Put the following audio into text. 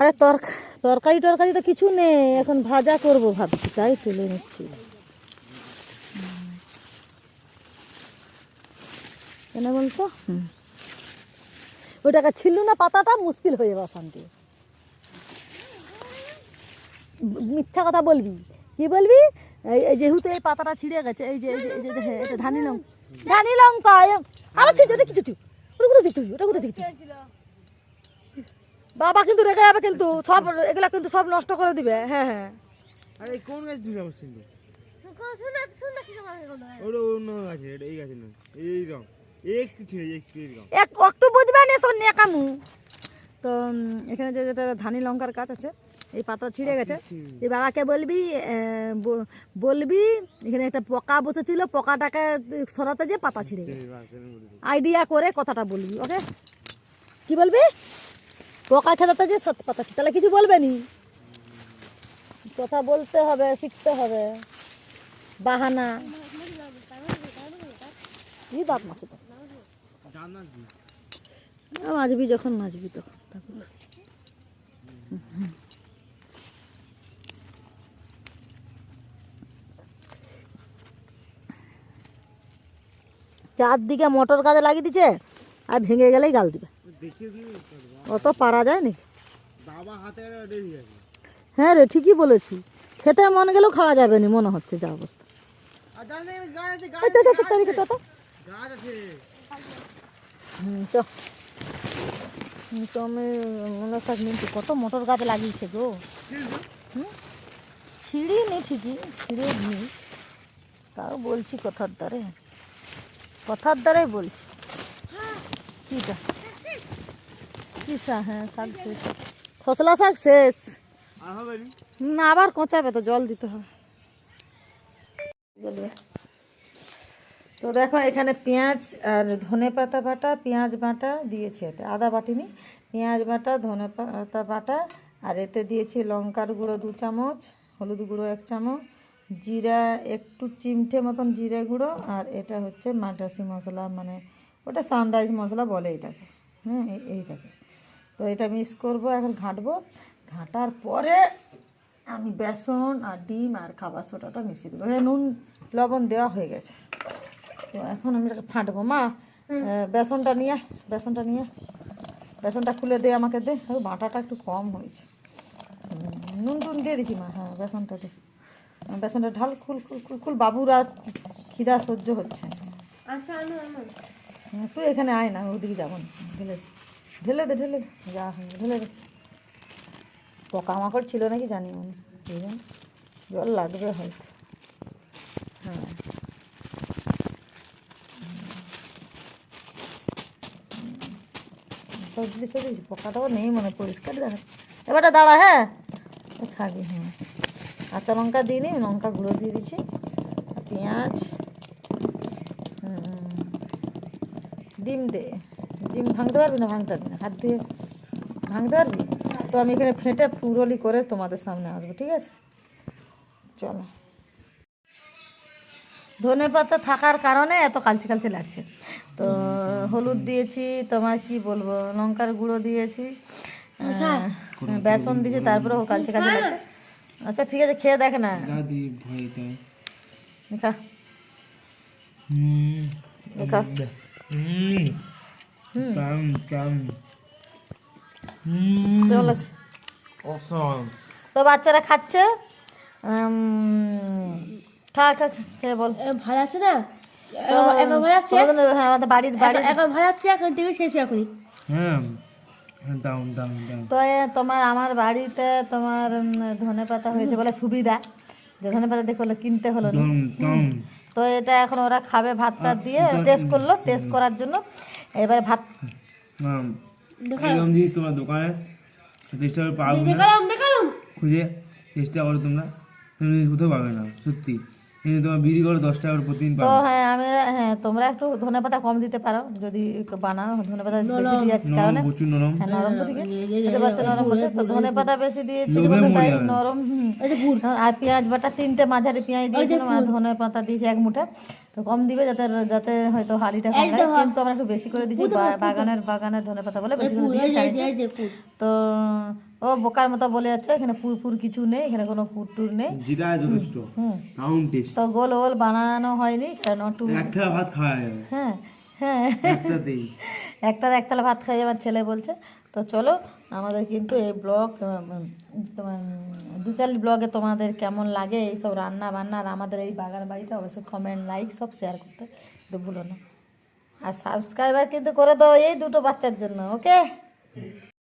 আরে তর তরকারি টরকারি তো কিছু নেই এখন ভাজা করব ভাবছি তাই তুলে নিচ্ছি। কেন বলতো? ওইটাকে ছিল না পাতাটা মুশকিল হয়ে যাবে অশান্তি মিথ্যা কথা বলবি? কি বলবি? এই যেহেতু এই পাতাটা ছিঁড়ে গেছে এই যে এই যে হ্যাঁ এটা ধানি লঙ্কা ধানি লঙ্কা ছিঁড়ছে ওটা কিছু ওটা কোথায় দেখতে ওটা কোথায় দেখতে বাবা কিন্তু রেখে যাবে কিন্তু সব এগুলা কিন্তু সব নষ্ট করে দিবে। হ্যাঁ হ্যাঁ। আরে কোন গাছ রকম একটু ছিল একটু এরকম এক একটু বুঝবে না সব নিয়ে কামু তো এখানে যে যেটা ধানি লঙ্কার গাছ আছে এই পাতা ছিঁড়ে গেছে। এই বাবাকে বলবি বলবি এখানে একটা পোকা বসেছিল পোকাটাকে সরাতে যে পাতা ছিঁড়ে গেছে। আইডিয়া করে কথাটা বলবি ওকে কি বলবি? পোকা খেলাতে যে সত পাতা ছিঁড়ে- তাহলে কিছু বলবে নি কথা বলতে হবে, শিখতে হবে। বাহানা। ই যখন মাজবি তখন তারপর চারদিকে মোটর কাজে লাগিয়ে দিছে, আর ভেঙে গেলেই গাল দিবে। অত পারা যায় আছে হ্যাঁ রে ঠিকই বলেছি। খেতে মন গেলেও খাওয়া যাবে না মনে হচ্ছে যা অবস্থা। কত মোটর গাছ লাগিয়েছে গো। ছিঁড়ি নি ঠিকই ছিঁড়ে নি। তাও বলছি কথার দ্বারে। কথার দ্বারাই বলছি। কিটা হ্যাঁ শাক শেষ ফসলা শাক শেষ। নি, আবার কোঁচাবে তো, জল দিতে হবে। তো দেখো, এখানে পেঁয়াজ আর ধনে পাতা বাটা, পেঁয়াজ বাটা দিয়েছি এতে, আদা বাটিনি, পেঁয়াজ বাটা, ধনে পাতা বাটা, আর এতে দিয়েছি লঙ্কার গুঁড়ো দু চামচ, হলুদ গুঁড়ো এক চামচ, জিরা একটু চিমটে মতন জিরে গুঁড়ো, আর এটা হচ্ছে মাদ্রাসি মশলা মানে ওটা সানরাইজ মশলা বলে এটাকে হ্যাঁ এই- এইটাকে। তো এটা মিক্স করব এখন ঘাঁটবো। ঘাঁটার পরে আমি বেসন আর ডিম আর খাবার সোটাটা মিশিয়ে দেবো। নুন লবণ দেওয়া হয়ে গেছে। তো এখন আমি এটাকে ফাটবো। মা বেসনটা নিয়ে বেসনটা নিয়ে বেসনটা খুলে দে আমাকে দে। বাটাটা একটু কম হয়েছে। নুন টুন দিয়ে দিছি মা। হ্যাঁ বেসনটা দে। বেসনটা ঢাল খুল খুল খুল খুল। বাবুর আর খিদা সহ্য হচ্ছে। না। তুই এখানে আয় না ওদিকে যাব না। ঢেলে দে। ঢেলে। যা ঢেলে দে। পোকামাকড় ছিল নাকি জানি মনে এই জন্য জল লাগবে হয়তো। হ্যাঁ। সবজি সবজি পোকাটাও নেই মনে পরিষ্কার দেখা এবারটা দাঁড়া হ্যাঁ। খাবি হ্যাঁ। কাঁচা লঙ্কা দিয়ে নি, লঙ্কা গুঁড়ো দিয়ে দিচ্ছি। পেঁয়াজ। ডিম দে। ডিম ভাঙতে পারবি না ভাঙতে পারবি না। হাত দিয়ে ভাঙতে পারবি? তো আমি এখানে ফেটে ফুরলি করে তোমাদের সামনে আসব ঠিক আছে? চলো। ধনে পাতা থাকার কারণে এত কালচে কালচে লাগছে। তো হলুদ দিয়েছি তোমার কি বলব লঙ্কার গুঁড়ো দিয়েছি বেসন দিয়েছি তারপরে ও কালচে কালচে লাগছে। আচ্ছা ঠিক আছে খেয়ে দেখ না। দাদি খা। হুম। খা। হুম হুম কাম কাম হুম চল অসম তো বাচ্চারা খাচ্ছে? খা খা খা, খেয়ে বল ভালো আছে না? তো এখন ভালো আছে? হ্যাঁ, আমাদের বাড়ির বাড়ির এখন ভালো আছে? এখন থেকে শেষ এখনই। হ্যাঁ দাউন দাউন দাউন তো এ তোমার আমার বাড়িতে তোমার ধনে পাতা হয়েছে বলে সুবিধা। যে ধনে পাতা দেখে হলো কিনতে হলো না। তো এটা এখন ওরা খাবে ভাত টাত দিয়ে টেস্ট করল টেস্ট করার জন্য। এবারে ভাত। এরকম জিনিস তোমার দোকানে চেষ্টা করে পাবো দেখালাম দেখালাম খুঁজে চেষ্টা করো তোমরা তুমি জিনিস কোথাও পাবে না সত্যি। কিন্তু তোমার করো দশ তো হ্যাঁ আমি হ্যাঁ তোমরা একটু ধনে পাতা কম দিতে পারো যদি একটু বানাও ধনে পাতা বেশি দিয়ে নরম কারণে। প্রচুর নরম। হ্যাঁ নরম তো ঠিক আছে খেতে নরম হতে তো ধনে বেশি দিয়েছি তাই নরম হুম। এই যে গুড়। আর পেঁয়াজ বাটা তিনটে মাঝারি পেঁয়াজ দিয়েছিলাম আর ধনে পাতা দিয়েছি এক মুঠা। তো কম দিবে যাতে যাতে হয়তো হালিটা। কিন্তু আমরা একটু বেশি করে দিয়েছি বাগানের বাগানের ধনে পাতা বলে বেশি করে দিয়ে তো ও বোকার মতো বলে যাচ্ছে এখানে পুরপুর কিছু নেই এখানে কোনো পুর টুর নেই। যেটা যথেষ্ট হুম টেস্ট তো গোল গোল বানানো হয়নি কেন একটু এক থালা ভাত খাওয়া যাবে। হ্যাঁ হ্যাঁ। একটা একতলা ভাত খাই আমার ছেলে বলছে। তো চলো আমাদের কিন্তু এই ব্লগ তোমার দু চার ব্লগে তোমাদের কেমন লাগে এইসব রান্না বান্না আর আমাদের এই বাগান বাড়িটা অবশ্যই কমেন্ট লাইক সব শেয়ার করতে কিন্তু ভুলো না। আর সাবস্ক্রাইবার কিন্তু করে দাও এই দুটো বাচ্চার জন্য ওকে